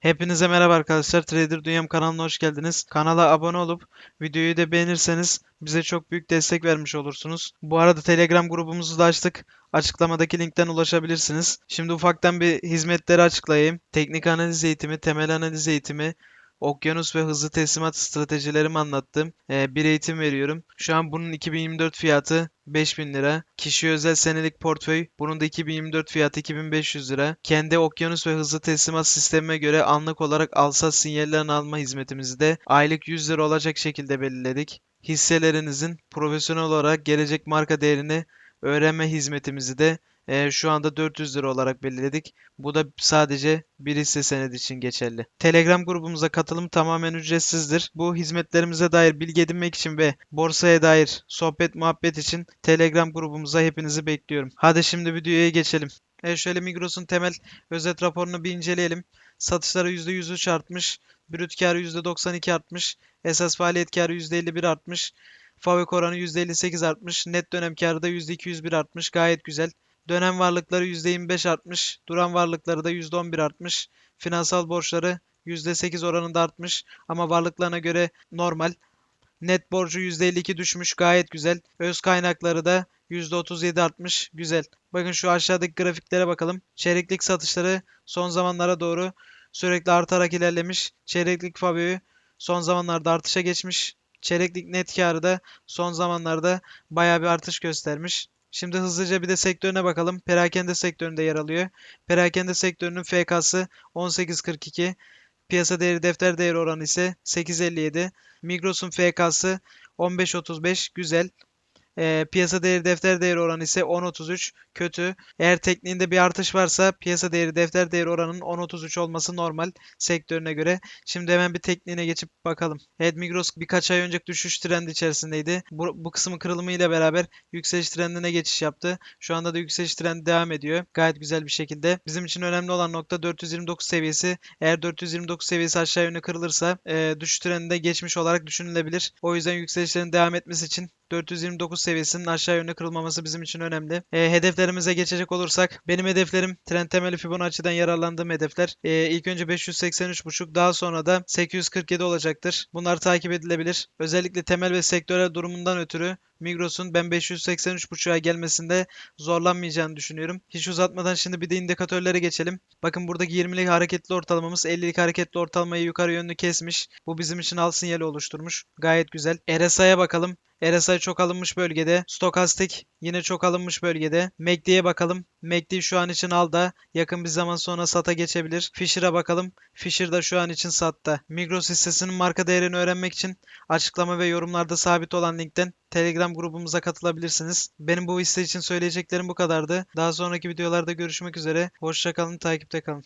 Hepinize merhaba arkadaşlar. Trader Dünyam kanalına hoş geldiniz. Kanala abone olup videoyu da beğenirseniz bize çok büyük destek vermiş olursunuz. Bu arada Telegram grubumuzu da açtık. Açıklamadaki linkten ulaşabilirsiniz. Şimdi ufaktan bir hizmetleri açıklayayım. Teknik analiz eğitimi, temel analiz eğitimi, okyanus ve hızlı teslimat stratejilerimi anlattım. Ee, bir eğitim veriyorum. Şu an bunun 2024 fiyatı 5000 lira. Kişi özel senelik portföy. Bunun da 2024 fiyatı 2500 lira. Kendi okyanus ve hızlı teslimat sistemime göre anlık olarak alsat sinyallerini alma hizmetimizi de aylık 100 lira olacak şekilde belirledik. Hisselerinizin profesyonel olarak gelecek marka değerini öğrenme hizmetimizi de e, şu anda 400 lira olarak belirledik. Bu da sadece bir hisse senedi için geçerli. Telegram grubumuza katılım tamamen ücretsizdir. Bu hizmetlerimize dair bilgi edinmek için ve borsaya dair sohbet muhabbet için Telegram grubumuza hepinizi bekliyorum. Hadi şimdi videoya geçelim. E şöyle Migros'un temel özet raporunu bir inceleyelim. Satışları %103 artmış. Brüt karı %92 artmış. Esas faaliyet karı %51 artmış. FAVÖK oranı %58 artmış. Net dönem karı da %201 artmış. Gayet güzel. Dönem varlıkları %25 artmış. Duran varlıkları da %11 artmış. Finansal borçları %8 oranında artmış ama varlıklarına göre normal. Net borcu %52 düşmüş. Gayet güzel. Öz kaynakları da %37 artmış. Güzel. Bakın şu aşağıdaki grafiklere bakalım. Çeyreklik satışları son zamanlara doğru sürekli artarak ilerlemiş. Çeyreklik FAVÖ'yü son zamanlarda artışa geçmiş. Çeyreklik net karı da son zamanlarda bayağı bir artış göstermiş. Şimdi hızlıca bir de sektörüne bakalım. Perakende sektöründe yer alıyor. Perakende sektörünün FK'sı 18.42. Piyasa değeri defter değeri oranı ise 8.57. Migros'un FK'sı 15.35. Güzel. Ee, piyasa değeri defter değeri oranı ise 10.33 kötü. Eğer tekniğinde bir artış varsa piyasa değeri defter değeri oranının 10.33 olması normal sektörüne göre. Şimdi hemen bir tekniğine geçip bakalım. Evet Migros birkaç ay önce düşüş trendi içerisindeydi. Bu, bu kısmın kırılımı ile beraber yükseliş trendine geçiş yaptı. Şu anda da yükseliş trendi devam ediyor. Gayet güzel bir şekilde. Bizim için önemli olan nokta 429 seviyesi. Eğer 429 seviyesi aşağı yönlü kırılırsa e, düşüş trendinde geçmiş olarak düşünülebilir. O yüzden yükselişlerin devam etmesi için 429 seviyesinin aşağı yönlü kırılmaması bizim için önemli. E, hedeflerimize geçecek olursak benim hedeflerim trend temeli Fibonacci'den yararlandığım hedefler. E, ilk önce 583.5 daha sonra da 847 olacaktır. Bunlar takip edilebilir. Özellikle temel ve sektörel durumundan ötürü Migros'un ben 583.5'a gelmesinde zorlanmayacağını düşünüyorum. Hiç uzatmadan şimdi bir de indikatörlere geçelim. Bakın buradaki 20'lik hareketli ortalamamız 50'lik hareketli ortalamayı yukarı yönlü kesmiş. Bu bizim için al sinyali oluşturmuş. Gayet güzel. RSI'ye bakalım. RSI çok alınmış bölgede. Stokastik yine çok alınmış bölgede. MACD'ye bakalım. MACD şu an için alda. Yakın bir zaman sonra sata geçebilir. Fisher'a bakalım. Fisher da şu an için satta. Migros hissesinin marka değerini öğrenmek için açıklama ve yorumlarda sabit olan linkten Telegram grubumuza katılabilirsiniz. Benim bu hisse için söyleyeceklerim bu kadardı. Daha sonraki videolarda görüşmek üzere. Hoşçakalın, takipte kalın.